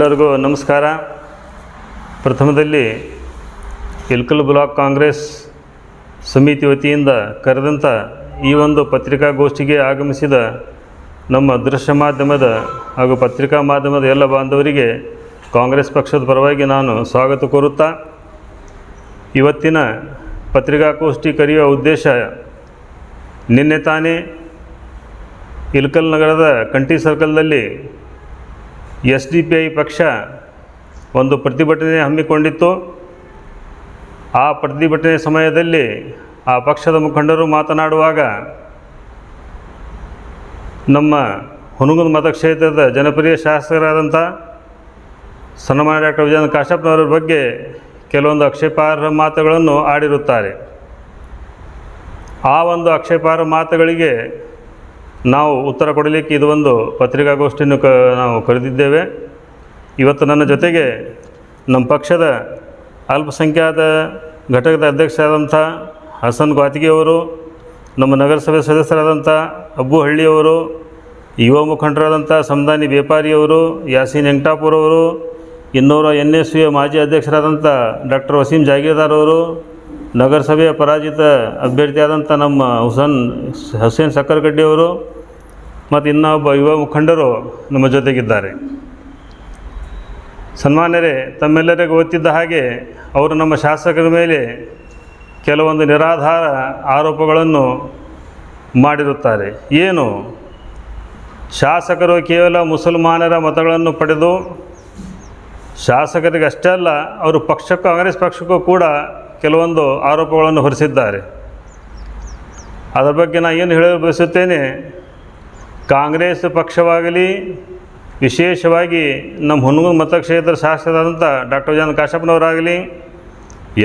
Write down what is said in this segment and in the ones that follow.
ಎಲ್ಲರಿಗೂ ನಮಸ್ಕಾರ. ಪ್ರಥಮದಲ್ಲಿ ಇಲ್ಕಲ್ ಬ್ಲಾಕ್ ಕಾಂಗ್ರೆಸ್ ಸಮಿತಿ ವತಿಯಿಂದ ಕರೆದಂಥ ಈ ಒಂದು ಪತ್ರಿಕಾಗೋಷ್ಠಿಗೆ ಆಗಮಿಸಿದ ನಮ್ಮ ದೃಶ್ಯ ಮಾಧ್ಯಮದ ಹಾಗೂ ಪತ್ರಿಕಾ ಮಾಧ್ಯಮದ ಎಲ್ಲ ಬಾಂಧವರಿಗೆ ಕಾಂಗ್ರೆಸ್ ಪಕ್ಷದ ಪರವಾಗಿ ನಾನು ಸ್ವಾಗತ ಕೋರುತ್ತಾ, ಇವತ್ತಿನ ಪತ್ರಿಕಾಗೋಷ್ಠಿ ಕರೆಯುವ ಉದ್ದೇಶ ನಿನ್ನೆ ತಾನೇ ಇಲ್ಕಲ್ ನಗರದ ಕಂಠಿ ಸರ್ಕಲ್ದಲ್ಲಿ ಎಸ್ ಡಿ ಪಿ ಐ ಪಕ್ಷ ಒಂದು ಪ್ರತಿಭಟನೆ ಹಮ್ಮಿಕೊಂಡಿತ್ತು. ಆ ಪ್ರತಿಭಟನೆ ಸಮಯದಲ್ಲಿ ಆ ಪಕ್ಷದ ಮುಖಂಡರು ಮಾತನಾಡುವಾಗ ನಮ್ಮ ಹುನಗುಂದ ಮತಕ್ಷೇತ್ರದ ಜನಪ್ರಿಯ ಶಾಸಕರಾದಂಥ ಸನ್ಮಾನ ಡಾಕ್ಟರ್ ವಿಜಯನ ಕಾಶ್ಯಪ್ನವರ ಬಗ್ಗೆ ಕೆಲವೊಂದು ಆಕ್ಷೇಪಾರ್ಹ ಮಾತುಗಳನ್ನು ಆಡಿರುತ್ತಾರೆ. ಆ ಒಂದು ಆಕ್ಷೇಪಾರ್ಹ ಮಾತುಗಳಿಗೆ ನಾವು ಉತ್ತರ ಕೊಡಲಿಕ್ಕೆ ಇದು ಒಂದು ಪತ್ರಿಕಾಗೋಷ್ಠಿಯನ್ನು ಕ ನಾವು ಕರೆದಿದ್ದೇವೆ. ಇವತ್ತು ನನ್ನ ಜೊತೆಗೆ ನಮ್ಮ ಪಕ್ಷದ ಅಲ್ಪಸಂಖ್ಯಾತ ಘಟಕದ ಅಧ್ಯಕ್ಷರಾದಂಥ ಹಸನ್ ಗಾತಿಗೆಯವರು ನಮ್ಮ ನಗರಸಭೆ ಸದಸ್ಯರಾದಂಥ ಅಬ್ಬು ಹಳ್ಳಿಯವರು ಯುವ ಮುಖಂಡರಾದಂಥ ಸಮದಾನಿ ಬೇಪಾರಿಯವರು ಯಾಸೀನ್ ಎಂಟಾಪುರವರು ಇನ್ನೂರ ಎನ್ ಎಸ್ ಯು ಮಾಜಿ ಅಧ್ಯಕ್ಷರಾದಂಥ ಡಾಕ್ಟರ್ ವಸೀಂ ಜಾಗೀರ್ದಾರ್ ಅವರು ನಗರಸಭೆಯ ಪರಾಜಿತ ಅಭ್ಯರ್ಥಿಯಾದಂಥ ನಮ್ಮ ಹುಸನ್, ಹುಸೇನ್ ಸಕ್ಕರ್ಗಡ್ಡಿಯವರು ಮತ್ತು ಇನ್ನೊಬ್ಬ ಯುವ ಮುಖಂಡರು ನಮ್ಮ ಜೊತೆಗಿದ್ದಾರೆ. ಸನ್ಮಾನ್ಯರೇ, ತಮ್ಮೆಲ್ಲರಿಗೂ ಗೊತ್ತಿದ್ದ ಹಾಗೆ ಅವರು ನಮ್ಮ ಶಾಸಕರ ಮೇಲೆ ಕೆಲವೊಂದು ನಿರಾಧಾರ ಆರೋಪಗಳನ್ನು ಮಾಡಿರುತ್ತಾರೆ. ಏನು? ಶಾಸಕರು ಕೇವಲ ಮುಸಲ್ಮಾನರ ಮತಗಳನ್ನು ಪಡೆದು ಶಾಸಕರಿಗೆ ಅಷ್ಟೇ ಅಲ್ಲ, ಅವರು ಪಕ್ಷಕ್ಕೂ ಕಾಂಗ್ರೆಸ್ ಪಕ್ಷಕ್ಕೂ ಕೂಡ ಕೆಲವೊಂದು ಆರೋಪಗಳನ್ನು ಹೊರಿಸಿದ್ದಾರೆ. ಅದರ ಬಗ್ಗೆ ನಾನು ಏನು ಹೇಳಲು ಬಯಸುತ್ತೇನೆ, ಕಾಂಗ್ರೆಸ್ ಪಕ್ಷವಾಗಲಿ, ವಿಶೇಷವಾಗಿ ನಮ್ಮ ಹುನಗುಂದ ಮತಕ್ಷೇತ್ರ ಶಾಸಕರಾದಂಥ ಡಾಕ್ಟರ್ ಜಾನ್ ಕಾಶಪ್ಪನವರಾಗಲಿ,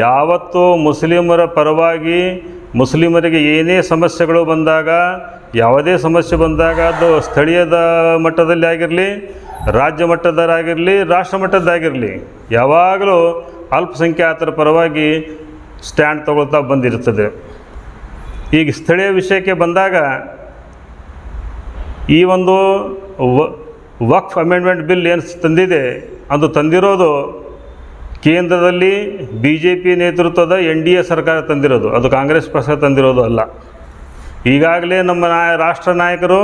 ಯಾವತ್ತೂ ಮುಸ್ಲಿಮರ ಪರವಾಗಿ ಮುಸ್ಲಿಮರಿಗೆ ಏನೇ ಸಮಸ್ಯೆಗಳು ಬಂದಾಗ, ಯಾವುದೇ ಸಮಸ್ಯೆ ಬಂದಾಗ ಅದು ಸ್ಥಳೀಯದ ಮಟ್ಟದಲ್ಲಿ ಆಗಿರಲಿ, ರಾಜ್ಯ ಮಟ್ಟದರಾಗಿರಲಿ, ರಾಷ್ಟ್ರ ಮಟ್ಟದ್ದಾಗಿರಲಿ, ಯಾವಾಗಲೂ ಅಲ್ಪಸಂಖ್ಯಾತರ ಪರವಾಗಿ ಸ್ಟ್ಯಾಂಡ್ ತಗೊಳ್ತಾ ಬಂದಿರುತ್ತದೆ. ಈಗ ಸ್ಥಳೀಯ ವಿಷಯಕ್ಕೆ ಬಂದಾಗ ಈ ಒಂದು ವಕ್ಫ್ ಅಮೆಂಡ್ಮೆಂಟ್ ಬಿಲ್ ಏನು ತಂದಿದೆ, ಅದು ತಂದಿರೋದು ಕೇಂದ್ರದಲ್ಲಿ ಬಿ ಜೆ ಪಿ ನೇತೃತ್ವದ ಎನ್ ಡಿ ಎ ಸರ್ಕಾರ ತಂದಿರೋದು, ಅದು ಕಾಂಗ್ರೆಸ್ ಪಕ್ಷ ತಂದಿರೋದು ಅಲ್ಲ. ಈಗಾಗಲೇ ನಮ್ಮ ನಾಯ ರಾಷ್ಟ್ರ ನಾಯಕರು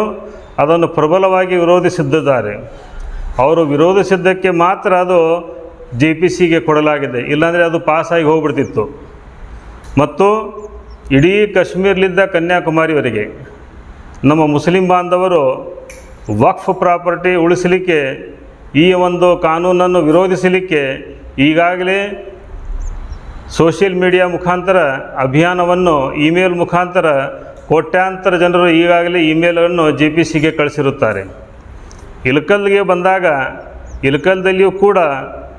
ಅದನ್ನು ಪ್ರಬಲವಾಗಿ ವಿರೋಧಿಸಿದ್ದಾರೆ. ಅವರು ವಿರೋಧಿಸಿದ್ದಕ್ಕೆ ಮಾತ್ರ ಅದು ಜೆ ಪಿ ಸಿಗೆ ಕೊಡಲಾಗಿದೆ, ಇಲ್ಲಾಂದರೆ ಅದು ಪಾಸಾಗಿ ಹೋಗ್ಬಿಡ್ತಿತ್ತು. ಮತ್ತು ಇಡೀ ಕಾಶ್ಮೀರ್ಲಿಂದ ಕನ್ಯಾಕುಮಾರಿವರೆಗೆ ನಮ್ಮ ಮುಸ್ಲಿಂ ಬಾಂಧವರು ವಕ್ಫ್ ಪ್ರಾಪರ್ಟಿ ಉಳಿಸಲಿಕ್ಕೆ ಈ ಒಂದು ಕಾನೂನನ್ನು ವಿರೋಧಿಸಲಿಕ್ಕೆ ಈಗಾಗಲೇ ಸೋಷಿಯಲ್ ಮೀಡಿಯಾ ಮುಖಾಂತರ ಅಭಿಯಾನವನ್ನು ಇಮೇಲ್ ಮುಖಾಂತರ ಕೋಟ್ಯಾಂತರ ಜನರು ಈಗಾಗಲೇ ಇಮೇಲನ್ನು ಜೆ ಪಿ ಸಿಗೆ ಕಳಿಸಿರುತ್ತಾರೆ. ಇಲ್ಕಲ್ಗೆ ಬಂದಾಗ ಇಳಕಲ್ದಲ್ಲಿಯೂ ಕೂಡ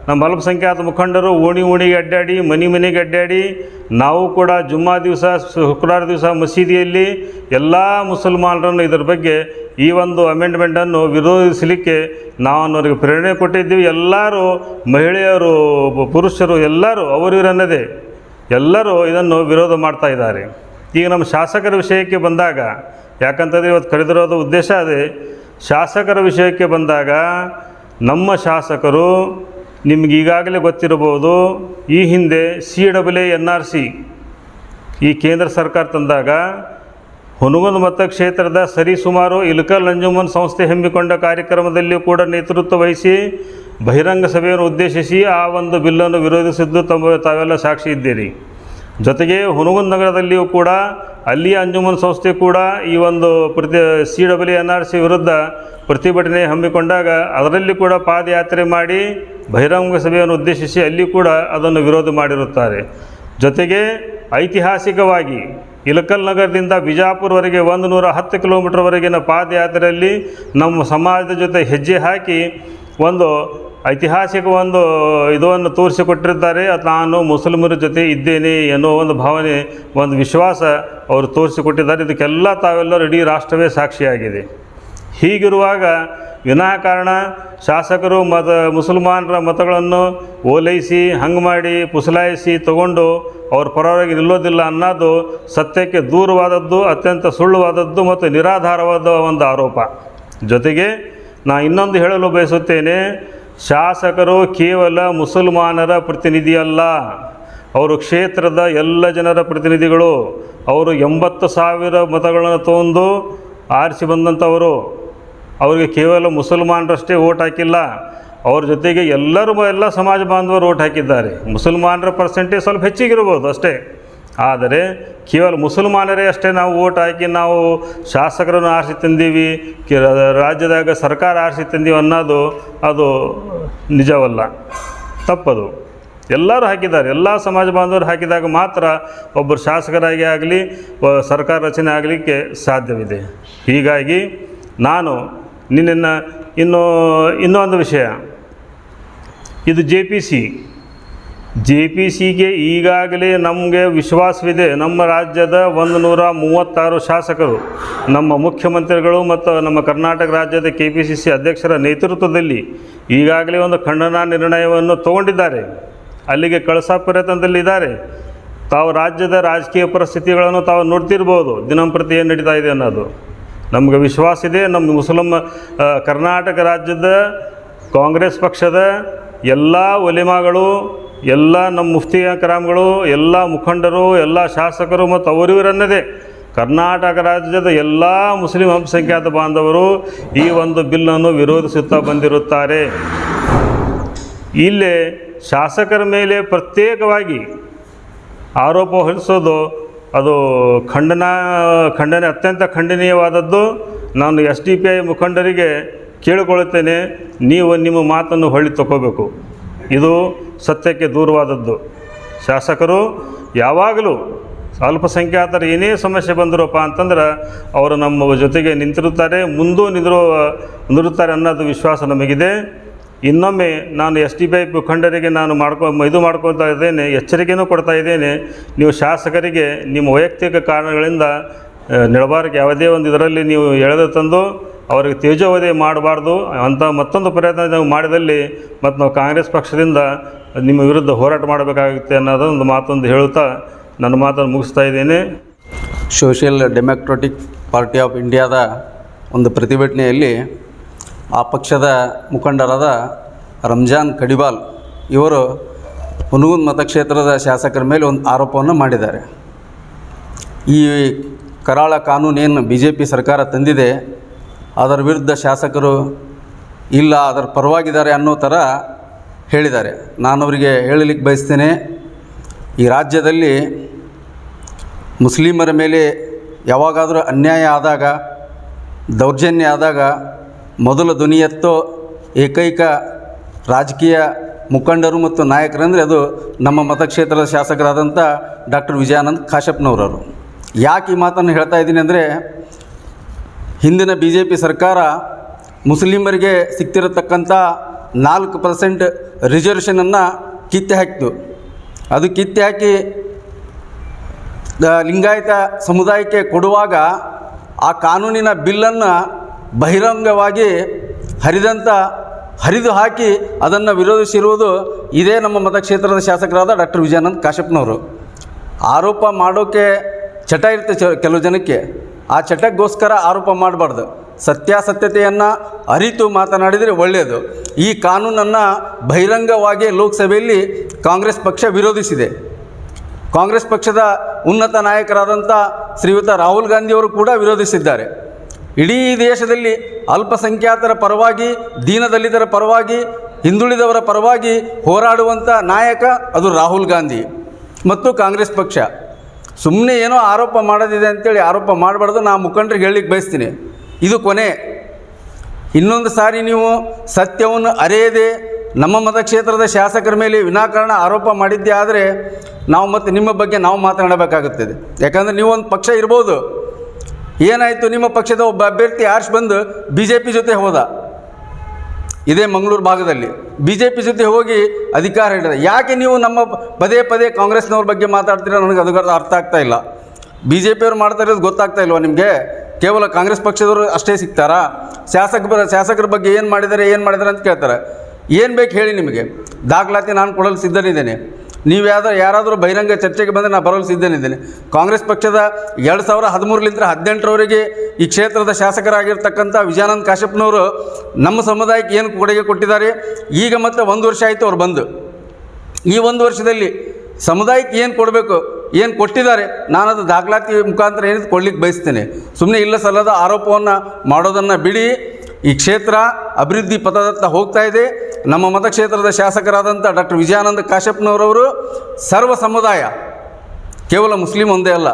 ನಮ್ಮ ಅಲ್ಪಸಂಖ್ಯಾತ ಮುಖಂಡರು ಓಣಿ ಓಣಿಗೆ ಅಡ್ಡಾಡಿ, ಮನೆ ಮನೆಗೆ ಅಡ್ಡಾಡಿ, ನಾವು ಕೂಡ ಜುಮ್ಮಾ ದಿವಸ, ಶುಕ್ರವಾರ ದಿವಸ ಮಸೀದಿಯಲ್ಲಿ ಎಲ್ಲ ಮುಸಲ್ಮಾನರನ್ನು ಇದರ ಬಗ್ಗೆ ಈ ಒಂದು ಅಮೆಂಡ್ಮೆಂಟನ್ನು ವಿರೋಧಿಸಲಿಕ್ಕೆ ನಾವು ಅವರಿಗೆ ಪ್ರೇರಣೆ ಕೊಟ್ಟಿದ್ದೀವಿ. ಎಲ್ಲರೂ ಮಹಿಳೆಯರು, ಪುರುಷರು, ಎಲ್ಲರೂ ಅವರಿವರನ್ನದೇ ಎಲ್ಲರೂ ಇದನ್ನು ವಿರೋಧ ಮಾಡ್ತಾ ಇದ್ದಾರೆ. ಈಗ ನಮ್ಮ ಶಾಸಕರ ವಿಷಯಕ್ಕೆ ಬಂದಾಗ, ಯಾಕಂತಂದರೆ ಇವತ್ತು ಕರೆದಿರೋದು ಉದ್ದೇಶ ಅದೇ, ಶಾಸಕರ ವಿಷಯಕ್ಕೆ ಬಂದಾಗ ನಮ್ಮ ಶಾಸಕರು ನಿಮ್ಗೆ ಈಗಾಗಲೇ ಗೊತ್ತಿರಬಹುದು, ಈ ಹಿಂದೆ C W N R C, ಈ ಕೇಂದ್ರ ಸರ್ಕಾರ ತಂದಾಗ ಹುನಗುಂದ ಮತಕ್ಷೇತ್ರದ ಸರಿಸುಮಾರು ಇಲ್ಕಲ್ ಅಂಜುಮನ್ ಸಂಸ್ಥೆ ಹಮ್ಮಿಕೊಂಡ ಕಾರ್ಯಕ್ರಮದಲ್ಲಿಯೂ ಕೂಡ ನೇತೃತ್ವ ವಹಿಸಿ ಬಹಿರಂಗ ಸಭೆಯನ್ನು ಉದ್ದೇಶಿಸಿ ಆ ಒಂದು ಬಿಲ್ಲನ್ನು ವಿರೋಧಿಸಿದ್ದು ತಮ್ಮ ತಾವೆಲ್ಲ ಸಾಕ್ಷಿ ಇದ್ದೀರಿ. ಜೊತೆಗೆ ಹುನಗುಂದ ನಗರದಲ್ಲಿಯೂ ಕೂಡ, ಅಲ್ಲಿಯ ಅಂಜುಮನ್ ಸಂಸ್ಥೆ ಕೂಡ ಈ ಒಂದು ಪ್ರತಿ, C W N R C ವಿರುದ್ಧ ಪ್ರತಿಭಟನೆ ಹಮ್ಮಿಕೊಂಡಾಗ ಅದರಲ್ಲಿ ಕೂಡ ಪಾದಯಾತ್ರೆ ಮಾಡಿ ಬಹಿರಂಗ ಸಭೆಯನ್ನು ಉದ್ದೇಶಿಸಿ ಅಲ್ಲಿ ಕೂಡ ಅದನ್ನು ವಿರೋಧ ಮಾಡಿರುತ್ತಾರೆ. ಜೊತೆಗೆ ಐತಿಹಾಸಿಕವಾಗಿ ಇಲಕಲ್ ನಗರದಿಂದ ಬಿಜಾಪುರವರೆಗೆ ಒಂದು ನೂರ ಹತ್ತು ಕಿಲೋಮೀಟರ್ವರೆಗಿನ ಪಾದಯಾತ್ರೆಯಲ್ಲಿ ನಮ್ಮ ಸಮಾಜದ ಜೊತೆ ಹೆಜ್ಜೆ ಹಾಕಿ ಒಂದು ಐತಿಹಾಸಿಕ ಒಂದು ಇದನ್ನು ತೋರಿಸಿಕೊಟ್ಟಿರ್ತಾರೆ. ಅದು ನಾನು ಮುಸ್ಲಿಮರ ಜೊತೆ ಇದ್ದೇನೆ ಎನ್ನುವ ಒಂದು ಭಾವನೆ, ಒಂದು ವಿಶ್ವಾಸ ಅವರು ತೋರಿಸಿಕೊಟ್ಟಿದ್ದಾರೆ. ಇದಕ್ಕೆಲ್ಲ ತಾವೆಲ್ಲರೂ ಇಡೀ ರಾಷ್ಟ್ರವೇ ಸಾಕ್ಷಿಯಾಗಿದೆ. ಹೀಗಿರುವಾಗ ವಿನಾಕಾರಣ ಶಾಸಕರು ಮತ, ಮುಸಲ್ಮಾನರ ಮತಗಳನ್ನು ಓಲೈಸಿ, ಹಂಗೆ ಮಾಡಿ, ಪುಸಲಾಯಿಸಿ ತಗೊಂಡು ಅವ್ರ ಪರವಾಗಿ ನಿಲ್ಲೋದಿಲ್ಲ ಅನ್ನೋದು ಸತ್ಯಕ್ಕೆ ದೂರವಾದದ್ದು, ಅತ್ಯಂತ ಸುಳ್ಳುವಾದದ್ದು ಮತ್ತು ನಿರಾಧಾರವಾದ ಒಂದು ಆರೋಪ. ಜೊತೆಗೆ ನಾ ಇನ್ನೊಂದು ಹೇಳಲು ಬಯಸುತ್ತೇನೆ ಶಾಸಕರು ಕೇವಲ ಮುಸಲ್ಮಾನರ ಪ್ರತಿನಿಧಿಯಲ್ಲ, ಅವರು ಕ್ಷೇತ್ರದ ಎಲ್ಲ ಜನರ ಪ್ರತಿನಿಧಿಗಳು, ಅವರು ಎಂಬತ್ತು ಸಾವಿರ ಮತಗಳನ್ನು ತೊಂದು ಆರಿಸಿ ಬಂದಂಥವರು. ಅವರಿಗೆ ಕೇವಲ ಮುಸಲ್ಮಾನರಷ್ಟೇ ಓಟ್ ಹಾಕಿಲ್ಲ, ಅವ್ರ ಜೊತೆಗೆ ಎಲ್ಲರೂ ಎಲ್ಲ ಸಮಾಜ ಬಾಂಧವರು ಓಟ್ ಹಾಕಿದ್ದಾರೆ. ಮುಸಲ್ಮಾನರ ಪರ್ಸೆಂಟೇಜ್ ಸ್ವಲ್ಪ ಹೆಚ್ಚಿಗಿರ್ಬೋದು ಅಷ್ಟೇ. ಆದರೆ ಕೇವಲ ಮುಸಲ್ಮಾನರೇ ಅಷ್ಟೇ ನಾವು ಓಟ್ ಹಾಕಿ ನಾವು ಶಾಸಕರನ್ನು ಆರಿಸಿ ತಂದೀವಿ ರಾಜ್ಯದಾಗ ಸರ್ಕಾರ ಆರಿಸಿ ತಂದೀವಿ ಅನ್ನೋದು ಅದು ನಿಜವಲ್ಲ, ತಪ್ಪದು. ಎಲ್ಲರೂ ಹಾಕಿದ್ದಾರೆ, ಎಲ್ಲ ಸಮಾಜ ಬಾಂಧವರು ಹಾಕಿದಾಗ ಮಾತ್ರ ಒಬ್ಬರು ಶಾಸಕರಾಗಿ ಆಗಲಿ ಸರ್ಕಾರ ರಚನೆ ಆಗಲಿಕ್ಕೆ ಸಾಧ್ಯವಿದೆ. ಹೀಗಾಗಿ ನಾನು ನಿನ್ನನ್ನು ಇನ್ನೂ, ಇನ್ನೊಂದು ವಿಷಯ. ಇದು J P C. J P ಸಿಗೆ ಈಗಾಗಲೇ ನಮಗೆ ವಿಶ್ವಾಸವಿದೆ. ನಮ್ಮ ರಾಜ್ಯದ ಒಂದು ನೂರ ಮೂವತ್ತಾರು ಶಾಸಕರು, ನಮ್ಮ ಮುಖ್ಯಮಂತ್ರಿಗಳು ಮತ್ತು ನಮ್ಮ ಕರ್ನಾಟಕ ರಾಜ್ಯದ ಕೆ ಪಿ ಸಿ ಸಿ ಅಧ್ಯಕ್ಷರ ನೇತೃತ್ವದಲ್ಲಿ ಈಗಾಗಲೇ ಒಂದು ಖಂಡನಾ ನಿರ್ಣಯವನ್ನು ತಗೊಂಡಿದ್ದಾರೆ. ಅಲ್ಲಿಗೆ ಕಳಸಾ ಪ್ರಯತ್ನದಲ್ಲಿದ್ದಾರೆ ತಾವು ರಾಜ್ಯದ ರಾಜಕೀಯ ಪರಿಸ್ಥಿತಿಗಳನ್ನು ತಾವು ನೋಡ್ತಿರ್ಬೋದು. ದಿನಂಪ್ರತಿ ಏನು ನಡೀತಾ ಇದೆ ಅನ್ನೋದು. ನಮಗೆ ವಿಶ್ವಾಸ ಇದೆ. ನಮ್ಮ ಮುಸ್ಲಿಂ ಕರ್ನಾಟಕ ರಾಜ್ಯದ ಕಾಂಗ್ರೆಸ್ ಪಕ್ಷದ ಎಲ್ಲ ಒಲಿಮಾಗಳು ಎಲ್ಲ ನಮ್ಮ ಮುಫ್ತಿ ಕರಾಮ್ಗಳು ಎಲ್ಲ ಮುಖಂಡರು, ಎಲ್ಲ ಶಾಸಕರು ಮತ್ತು ಅವರಿವರನ್ನದೇ ಕರ್ನಾಟಕ ರಾಜ್ಯದ ಎಲ್ಲ ಮುಸ್ಲಿಂ ಅಲ್ಪಸಂಖ್ಯಾತ ಬಾಂಧವರು ಈ ಒಂದು ಬಿಲ್ಲನ್ನು ವಿರೋಧಿಸುತ್ತಾ ಬಂದಿರುತ್ತಾರೆ. ಇಲ್ಲಿ ಶಾಸಕರ ಮೇಲೆ ಪ್ರತ್ಯೇಕವಾಗಿ ಆರೋಪ ಹೊರಿಸೋದು ಅದು ಖಂಡನ, ಖಂಡನೆ, ಅತ್ಯಂತ ಖಂಡನೀಯವಾದದ್ದು. ನಾನು ಎಸ್ ಡಿ ಪಿ ಐ ಮುಖಂಡರಿಗೆ ಕೇಳಿಕೊಳ್ಳುತ್ತೇನೆ, ನೀವು ನಿಮ್ಮ ಮಾತನ್ನು ಹೊಳ್ಳಿ ತಗೋಬೇಕು ಇದು ಸತ್ಯಕ್ಕೆ ದೂರವಾದದ್ದು. ಶಾಸಕರು, ಯಾವಾಗಲೂ ಅಲ್ಪಸಂಖ್ಯಾತರ ಏನೇ ಸಮಸ್ಯೆ ಬಂದರಪ್ಪ ಅಂತಂದ್ರೆ ಅವರು ನಮ್ಮ ಜೊತೆಗೆ ನಿಂತಿರುತ್ತಾರೆ, ಮುಂದೂ ನಿಂದಿರು ನಿಂದಿರುತ್ತಾರೆ ಅನ್ನೋದು ವಿಶ್ವಾಸ ನಮಗಿದೆ. ಇನ್ನೊಮ್ಮೆ ನಾನು ಎಸ್ ಡಿ ಬಿ ಐ ನಾನು ಮಾಡ್ಕೊ, ಇದು ಮಾಡ್ಕೊತಾ ಇದ್ದೇನೆ ಎಚ್ಚರಿಕೆಯೂ ಕೊಡ್ತಾ ಇದ್ದೇನೆ. ನೀವು ಶಾಸಕರಿಗೆ ನಿಮ್ಮ ವೈಯಕ್ತಿಕ ಕಾರಣಗಳಿಂದ ನಿಡಬಾರಕ್ಕೆ ಯಾವುದೇ ಒಂದು ಇದರಲ್ಲಿ ನೀವು ಎಳೆದು ತಂದು ಅವರಿಗೆ ತೇಜೋವಧಿ ಮಾಡಬಾರ್ದು ಅಂಥ ಮತ್ತೊಂದು ಪ್ರಯತ್ನ ನಾವು ಮಾಡಿದಲ್ಲಿ ಮತ್ತು ನಾವು ಕಾಂಗ್ರೆಸ್ ಪಕ್ಷದಿಂದ ನಿಮ್ಮ ವಿರುದ್ಧ ಹೋರಾಟ ಮಾಡಬೇಕಾಗುತ್ತೆ ಅನ್ನೋದೊಂದು ಮಾತೊಂದು ಹೇಳುತ್ತಾ ನನ್ನ ಮಾತನ್ನು ಮುಗಿಸ್ತಾ ಇದ್ದೇನೆ. ಸೋಷಿಯಲ್ ಡೆಮೊಕ್ರೆಟಿಕ್ ಪಾರ್ಟಿ ಆಫ್ ಇಂಡಿಯಾದ ಒಂದು ಪ್ರತಿಭಟನೆಯಲ್ಲಿ ಆ ಪಕ್ಷದ ಮುಖಂಡರಾದ ರಂಜಾನ್ ಕಡಿಬಾಲ್ ಇವರು ಹುನಗುಂದ್ ಮತಕ್ಷೇತ್ರದ ಶಾಸಕರ ಮೇಲೆ ಒಂದು ಆರೋಪವನ್ನು ಮಾಡಿದ್ದಾರೆ. ಈ ಕರಾಳ ಕಾನೂನೇನು ಬಿ ಜೆ ಪಿ ಸರ್ಕಾರ ತಂದಿದೆ ಅದರ ವಿರುದ್ಧ ಶಾಸಕರು ಇಲ್ಲ, ಅದರ ಪರವಾಗಿದ್ದಾರೆ ಅನ್ನೋ ಥರ ಹೇಳಿದ್ದಾರೆ. ನಾನು ಅವರಿಗೆ ಹೇಳಲಿಕ್ಕೆ ಬಯಸ್ತೇನೆ, ಈ ರಾಜ್ಯದಲ್ಲಿ ಮುಸ್ಲಿಮರ ಮೇಲೆ ಯಾವಾಗಾದರೂ ಅನ್ಯಾಯ ಆದಾಗ, ದೌರ್ಜನ್ಯ ಆದಾಗ ಮೊದಲ ಧ್ವನಿ ಎತ್ತೋ ಏಕೈಕ ರಾಜಕೀಯ ಮುಖಂಡರು ಮತ್ತು ನಾಯಕರಂದರೆ ಅದು ನಮ್ಮ ಮತಕ್ಷೇತ್ರದ ಶಾಸಕರಾದಂಥ ಡಾಕ್ಟರ್ ವಿಜಯಾನಂದ್ ಕಾಶಪ್ಪನವರವರು ಯಾಕೆ ಈ ಮಾತನ್ನು ಹೇಳ್ತಾ ಇದ್ದೀನಿ ಅಂದರೆ ಹಿಂದಿನ ಬಿ ಜೆ ಪಿ ಸರ್ಕಾರ ಮುಸ್ಲಿಮರಿಗೆ ಸಿಕ್ತಿರತಕ್ಕಂಥ ನಾಲ್ಕು ಪರ್ಸೆಂಟ್ ರಿಸರ್ವೇಷನನ್ನು ಕಿತ್ತೆ ಹಾಕಿತು. ಅದು ಕಿತ್ತೆ ಹಾಕಿ ಲಿಂಗಾಯತ ಸಮುದಾಯಕ್ಕೆ ಕೊಡುವಾಗ ಆ ಕಾನೂನಿನ ಬಿಲ್ಲನ್ನು ಬಹಿರಂಗವಾಗಿ ಹರಿದಂಥ ಹರಿದು ಹಾಕಿ ಅದನ್ನು ವಿರೋಧಿಸಿರುವುದು ಇದೇ ನಮ್ಮ ಮತಕ್ಷೇತ್ರದ ಶಾಸಕರಾದ ಡಾಕ್ಟರ್ ವಿಜಯಾನಂದ್ ಕಾಶಪ್ಪನವರು ಆರೋಪ ಮಾಡೋಕೆ ಚಟ ಇರುತ್ತೆ ಕೆಲವು ಜನಕ್ಕೆ. ಆ ಚಟಕ್ಕೋಸ್ಕರ ಆರೋಪ ಮಾಡಬಾರ್ದು. ಸತ್ಯಾಸತ್ಯತೆಯನ್ನು ಅರಿತು ಮಾತನಾಡಿದರೆ ಒಳ್ಳೆಯದು ಈ ಕಾನೂನನ್ನು ಬಹಿರಂಗವಾಗಿ ಲೋಕಸಭೆಯಲ್ಲಿ ಕಾಂಗ್ರೆಸ್ ಪಕ್ಷ ವಿರೋಧಿಸಿದೆ. ಕಾಂಗ್ರೆಸ್ ಪಕ್ಷದ ಉನ್ನತ ನಾಯಕರಾದಂಥ ಶ್ರೀಯುತ ರಾಹುಲ್ ಗಾಂಧಿಯವರು ಕೂಡ ವಿರೋಧಿಸಿದ್ದಾರೆ. ಇಡೀ ದೇಶದಲ್ಲಿ ಅಲ್ಪಸಂಖ್ಯಾತರ ಪರವಾಗಿ, ದೀನದಲಿತರ ಪರವಾಗಿ, ಹಿಂದುಳಿದವರ ಪರವಾಗಿ ಹೋರಾಡುವಂಥ ನಾಯಕ ಅದು ರಾಹುಲ್ ಗಾಂಧಿ ಮತ್ತು ಕಾಂಗ್ರೆಸ್ ಪಕ್ಷ. ಸುಮ್ಮನೆ ಏನೋ ಆರೋಪ ಮಾಡೋದಿದೆ ಅಂತೇಳಿ ಆರೋಪ ಮಾಡಬಾರ್ದು, ನಾ ಮುಖಂಡರಿಗೆ ಹೇಳಲಿಕ್ಕೆ ಬಯಸ್ತೀನಿ. ಇದು ಕೊನೆ. ಇನ್ನೊಂದು ಸಾರಿ ನೀವು ಸತ್ಯವನ್ನು ಅರೆಯದೆ ನಮ್ಮ ಮತಕ್ಷೇತ್ರದ ಶಾಸಕರ ಮೇಲೆ ವಿನಾಕಾರಣ ಆರೋಪ ಮಾಡಿದ್ದೇ ಆದರೆ ನಾವು ಮತ್ತು ನಿಮ್ಮ ಬಗ್ಗೆ ನಾವು ಮಾತನಾಡಬೇಕಾಗುತ್ತದೆ. ಯಾಕಂದರೆ ನೀವು ಒಂದು ಪಕ್ಷ ಇರ್ಬೋದು. ಏನಾಯಿತು, ನಿಮ್ಮ ಪಕ್ಷದ ಒಬ್ಬ ಅಭ್ಯರ್ಥಿ ಆರ್ಸ್ ಬಂದು ಬಿ ಜೆ ಪಿ ಜೊತೆ ಹೋದ. ಇದೇ ಮಂಗಳೂರು ಭಾಗದಲ್ಲಿ. ಬಿ ಜೆ ಪಿ ಜೊತೆ ಹೋಗಿ ಅಧಿಕಾರ ಹಿಡಿದ ಯಾಕೆ ನೀವು ನಮ್ಮ ಪದೇ ಪದೇ ಕಾಂಗ್ರೆಸ್ನವ್ರ ಬಗ್ಗೆ ಮಾತಾಡ್ತೀರ? ನನಗೆ ಅದು ಅರ್ಥ ಆಗ್ತಾ ಇಲ್ಲ. ಬಿ ಜೆ ಪಿಯವ್ರು ಮಾಡ್ತಾ ಇರೋದು ಗೊತ್ತಾಗ್ತಾ ಇಲ್ವಾ ನಿಮಗೆ? ಕೇವಲ ಕಾಂಗ್ರೆಸ್ ಪಕ್ಷದವರು ಅಷ್ಟೇ ಸಿಗ್ತಾರಾ? ಶಾಸಕ ಶಾಸಕರ ಬಗ್ಗೆ ಏನು ಮಾಡಿದ್ದಾರೆ ಏನು ಮಾಡಿದ್ದಾರೆ ಅಂತ ಕೇಳ್ತಾರೆ. ಏನು ಬೇಕು ಹೇಳಿ ನಿಮಗೆ. ದಾಖಲಾತಿ ನಾನು ಕೊಡಲು ಸಿದ್ಧನಿದ್ದೇನೆ ನೀವು ಯಾರಾದರೂ ಬಹಿರಂಗ ಚರ್ಚೆಗೆ ಬಂದರೆ ನಾನು ಬರಲು ಸಿದ್ಧನಿದ್ದೇನೆ ಕಾಂಗ್ರೆಸ್ ಪಕ್ಷದ ಎರಡು ಸಾವಿರ ಹದಿಮೂರಲಿಂದ ಹದಿನೆಂಟರವರೆಗೆ ಈ ಕ್ಷೇತ್ರದ ಶಾಸಕರಾಗಿರ್ತಕ್ಕಂಥ ವಿಜಯಾನಂದ ಕಾಶ್ಯಪ್ನವರು ನಮ್ಮ ಸಮುದಾಯಕ್ಕೆ ಏನು ಕೊಡುಗೆ ಕೊಟ್ಟಿದ್ದಾರೆ? ಈಗ ಮತ್ತೆ ಒಂದು ವರ್ಷ ಆಯಿತು ಅವ್ರು ಬಂದು. ಈ ಒಂದು ವರ್ಷದಲ್ಲಿ ಸಮುದಾಯಕ್ಕೆ ಏನು ಕೊಡಬೇಕು, ಏನು ಕೊಟ್ಟಿದ್ದಾರೆ ನಾನು ಅದು ದಾಖಲಾತಿ ಮುಖಾಂತರ ಏನು ಕೊಡ್ಲಿಕ್ಕೆ ಬಯಸ್ತೇನೆ. ಸುಮ್ಮನೆ ಇಲ್ಲ ಸಲ್ಲದ ಆರೋಪವನ್ನು ಮಾಡೋದನ್ನು ಬಿಡಿ. ಈ ಕ್ಷೇತ್ರ ಅಭಿವೃದ್ಧಿ ಪಥದತ್ತ ಹೋಗ್ತಾ ಇದೆ. ನಮ್ಮ ಮತಕ್ಷೇತ್ರದ ಶಾಸಕರಾದಂಥ ಡಾಕ್ಟರ್ ವಿಜಯಾನಂದ ಕಾಶ್ಯಪ್ನವರವರು ಸರ್ವ ಸಮುದಾಯ, ಕೇವಲ ಮುಸ್ಲಿಂ ಒಂದೇ ಅಲ್ಲ,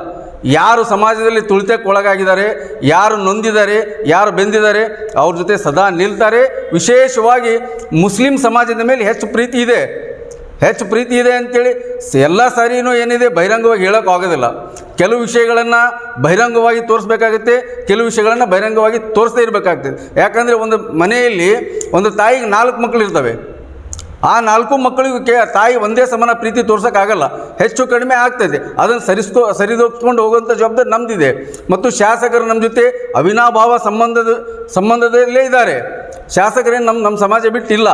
ಯಾರು ಸಮಾಜದಲ್ಲಿ ತುಳಿತಕ್ಕೆ ಒಳಗಾಗಿದ್ದಾರೆ ಯಾರು ನೊಂದಿದ್ದಾರೆ, ಯಾರು ಬೆಂದಿದ್ದಾರೆ, ಅವ್ರ ಜೊತೆ ಸದಾ ನಿಲ್ತಾರೆ. ವಿಶೇಷವಾಗಿ ಮುಸ್ಲಿಂ ಸಮಾಜದ ಮೇಲೆ ಹೆಚ್ಚು ಪ್ರೀತಿ ಇದೆ. ಹೆಚ್ಚು ಪ್ರೀತಿ ಇದೆ ಅಂತೇಳಿ ಸ- ಎಲ್ಲ ಸಾರಿನೂ ಏನಿದೆ, ಬಹಿರಂಗವಾಗಿ ಹೇಳೋಕ್ಕಾಗೋದಿಲ್ಲ. ಕೆಲವು ವಿಷಯಗಳನ್ನು ಬಹಿರಂಗವಾಗಿ ತೋರಿಸ್ಬೇಕಾಗುತ್ತೆ, ಕೆಲವು ವಿಷಯಗಳನ್ನು ಬಹಿರಂಗವಾಗಿ ತೋರಿಸದೇ ಇರಬೇಕಾಗ್ತದೆ ಯಾಕಂದರೆ ಒಂದು ಮನೆಯಲ್ಲಿ ಒಂದು ತಾಯಿಗೆ ನಾಲ್ಕು ಮಕ್ಕಳು ಇರ್ತವೆ. ಆ ನಾಲ್ಕು ಮಕ್ಕಳಿಗೂ ತಾಯಿ ಒಂದೇ ಸಮಾನ ಪ್ರೀತಿ ತೋರ್ಸೋಕ್ಕಾಗಲ್ಲ. ಹೆಚ್ಚು ಕಡಿಮೆ ಆಗ್ತದೆ. ಅದನ್ನು ಸರಿಸ್ಕೊ ಸರಿದೂಗಿಸ್ಕೊಂಡು ಹೋಗುವಂಥ ಜವಾಬ್ದಾರಿ ನಮ್ಮದಿದೆ ಮತ್ತು ಶಾಸಕರು ನಮ್ಮ ಜೊತೆ ಅವಿನಾಭಾವ ಸಂಬಂಧದ, ಸಂಬಂಧದಲ್ಲೇ ಇದ್ದಾರೆ. ಶಾಸಕರೇನು ನಮ್ಮ ನಮ್ಮ ಸಮಾಜ ಬಿಟ್ಟಿಲ್ಲ.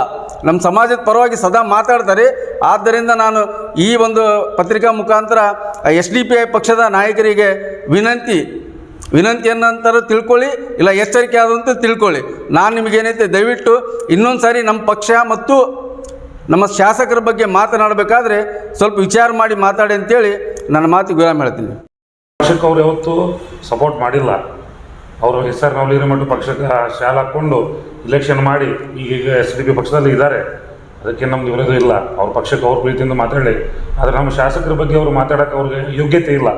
ನಮ್ಮ ಸಮಾಜದ ಪರವಾಗಿ ಸದಾ ಮಾತಾಡ್ತಾರೆ. ಆದ್ದರಿಂದ ನಾನು ಈ ಒಂದು ಪತ್ರಿಕಾ ಮುಖಾಂತರ ಎಸ್ ಡಿ ಪಿ ಐ ಪಕ್ಷದ ನಾಯಕರಿಗೆ ವಿನಂತಿ ವಿನಂತಿಯನ್ನಂತರ ತಿಳ್ಕೊಳ್ಳಿ, ಇಲ್ಲ ಎಚ್ಚರಿಕೆ ಆದಂತ ತಿಳ್ಕೊಳ್ಳಿ. ನಾನು ನಿಮಗೇನೈತೆ ದಯವಿಟ್ಟು ಇನ್ನೊಂದು ಸಾರಿ ನಮ್ಮ ಪಕ್ಷ ಮತ್ತು ನಮ್ಮ ಶಾಸಕರ ಬಗ್ಗೆ ಮಾತನಾಡಬೇಕಾದ್ರೆ ಸ್ವಲ್ಪ ವಿಚಾರ ಮಾಡಿ ಮಾತಾಡಿ ಅಂತೇಳಿ ನನ್ನ ಮಾತು ವಿರಾಮ ಹೇಳ್ತೀನಿ. ಪಕ್ಷಕ್ಕೆ ಅವ್ರು ಯಾವತ್ತೂ ಸಪೋರ್ಟ್ ಮಾಡಿಲ್ಲ. ಅವರು ಹೆಸರಿನಲ್ಲಿ ಮಟ್ಟು ಪಕ್ಷಕ್ಕೆ ಶಾಲೆ ಹಾಕ್ಕೊಂಡು ಇಲೆಕ್ಷನ್ ಮಾಡಿ ಈಗ ಎಸ್ ಡಿ ಪಕ್ಷದಲ್ಲಿ ಇದ್ದಾರೆ. ಅದಕ್ಕೆ ನಮ್ಗೆ ವಿರೋಧ ಇಲ್ಲ. ಅವ್ರ ಪಕ್ಷಕ್ಕೆ ಅವ್ರ ಪ್ರೀತಿಯಿಂದ ಮಾತಾಡಲಿ ಆದರೆ ನಮ್ಮ ಶಾಸಕರ ಬಗ್ಗೆ ಅವರು ಮಾತಾಡೋಕ್ಕೆ ಅವ್ರಿಗೆ ಯೋಗ್ಯತೆ ಇಲ್ಲ.